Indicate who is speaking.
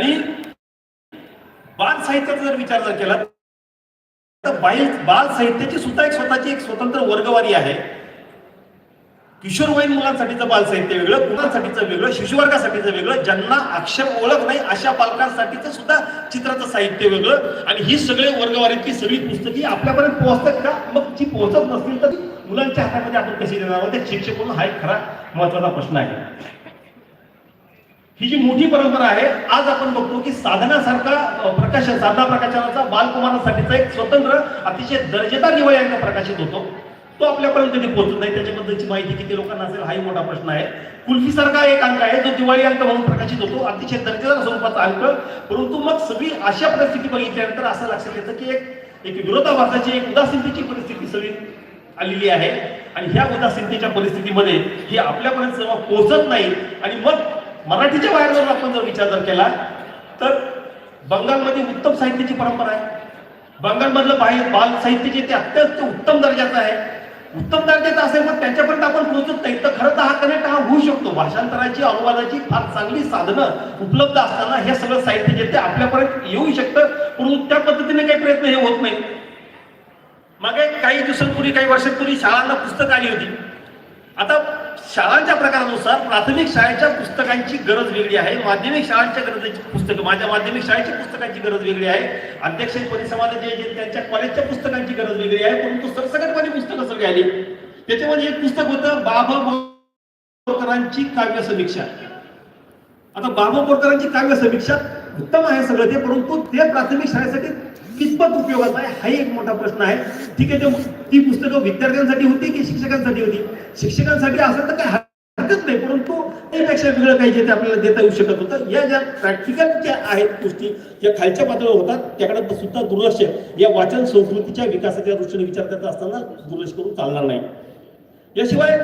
Speaker 1: आणि बाल साहित्याचा जर विचार जर केला तर बाल बाल साहित्याची सुद्धा एक स्वतःची एक स्वतंत्र वर्गवारी आहे. किशोरवयीन मुलांसाठीचं बाल साहित्य वेगळं मुलांसाठीचं वेगळं शिशुवर्गासाठीचं वेगळं ज्यांना अक्षर ओळख नाही अशा पालकांसाठीचं सुद्धा चित्राचं साहित्य वेगळं. आणि ही सगळे वर्गवारीतली सगळी पुस्तकी आपल्यापर्यंत पोहोचतात का? मग जी पोहोचत नसतील तर मुलांच्या हातामध्ये आपण कशी देणार? आहोत ते शिक्षक म्हणून हा एक खरा महत्त्वाचा प्रश्न आहे. ही जी मोठी परंपरा आहे आज आपण बघतो की साधनासारखा प्रकाश प्रकाशन साधना प्रकाशनाचा बालकुमारासाठीचा एक स्वतंत्र अतिशय दर्जेदार दिवाळी अंक प्रकाशित होतो. तो आपल्यापर्यंत कधी पोहोचत नाही. त्याच्याबद्दलची माहिती किती लोकांना असेल हाही मोठा प्रश्न आहे. कुल्फी सारखा एक अंक आहे जो दिवाळी अंक म्हणून प्रकाशित होतो. अतिशय दर्जेदार स्वरूपाचा अंक. परंतु मग सगळी अशा परिस्थिती बघितल्यानंतर असं लक्षात येतं की एक एक विरोधाभासाची एक उदासीनतेची परिस्थिती सगळी आलेली आहे. आणि ह्या उदासीनतेच्या परिस्थितीमध्ये ही आपल्यापर्यंत जेव्हा पोहोचत नाही आणि मग मराठीच्या बाहेर जर आपण जर विचार जर केला तर बंगालमध्ये उत्तम साहित्याची परंपरा आहे. बंगालमधलं बाहेर बाल साहित्य जे ते अत्यंत उत्तम दर्जाचं आहे. उत्तम दर्जाचं असेल मग त्यांच्यापर्यंत आपण पोहोचत नाही तर खरं तर हा कनेक्ट हा होऊ शकतो. भाषांतराची अनुवादाची फार चांगली साधनं उपलब्ध असताना हे सगळं साहित्य जे ते आपल्यापर्यंत येऊ शकतं. परंतु त्या पद्धतीने काही प्रयत्न हे होत नाही मागे काही दिवसांपूर्वी काही वर्षांपूर्वी शाळांना पुस्तक आली होती. आता शाळांच्या प्रकारानुसार प्राथमिक शाळेच्या पुस्तकांची गरज वेगळी आहे. माध्यमिक शाळांच्या गरजेची पुस्तकं माझ्या माध्यमिक शाळेच्या पुस्तकांची गरज वेगळी आहे. अध्यक्ष परिसमाला जे जे त्यांच्या कॉलेजच्या पुस्तकांची गरज वेगळी आहे. परंतु सरसकटपणे पुस्तकं सगळी आली. त्याच्यामध्ये एक पुस्तक होतं बाबा बोरकरांची काव्य समीक्षा. आता बाबा बोरकरांची काव्य समीक्षा उत्तम आहे सगळं ते परंतु ते प्राथमिक शाळेसाठी कितपत उपयोगाचा आहे? हाही एक मोठा प्रश्न आहे. ठीक आहे ती पुस्तकं विद्यार्थ्यांसाठी होती की शिक्षकांसाठी होती? शिक्षकांसाठी असं तर काही हरकत नाही परंतु त्यापेक्षा वेगळं काही जे ते आपल्याला देता येऊ शकत होतं. या ज्या प्रॅक्टिकल ज्या आहेत गोष्टी या खालच्या पातळीवर होतात त्याकडे सुद्धा दुर्लक्ष या वाचन संस्कृतीच्या विकासाच्या दृष्टीने विचार करत असताना दुर्लक्ष करून चालणार नाही. याशिवाय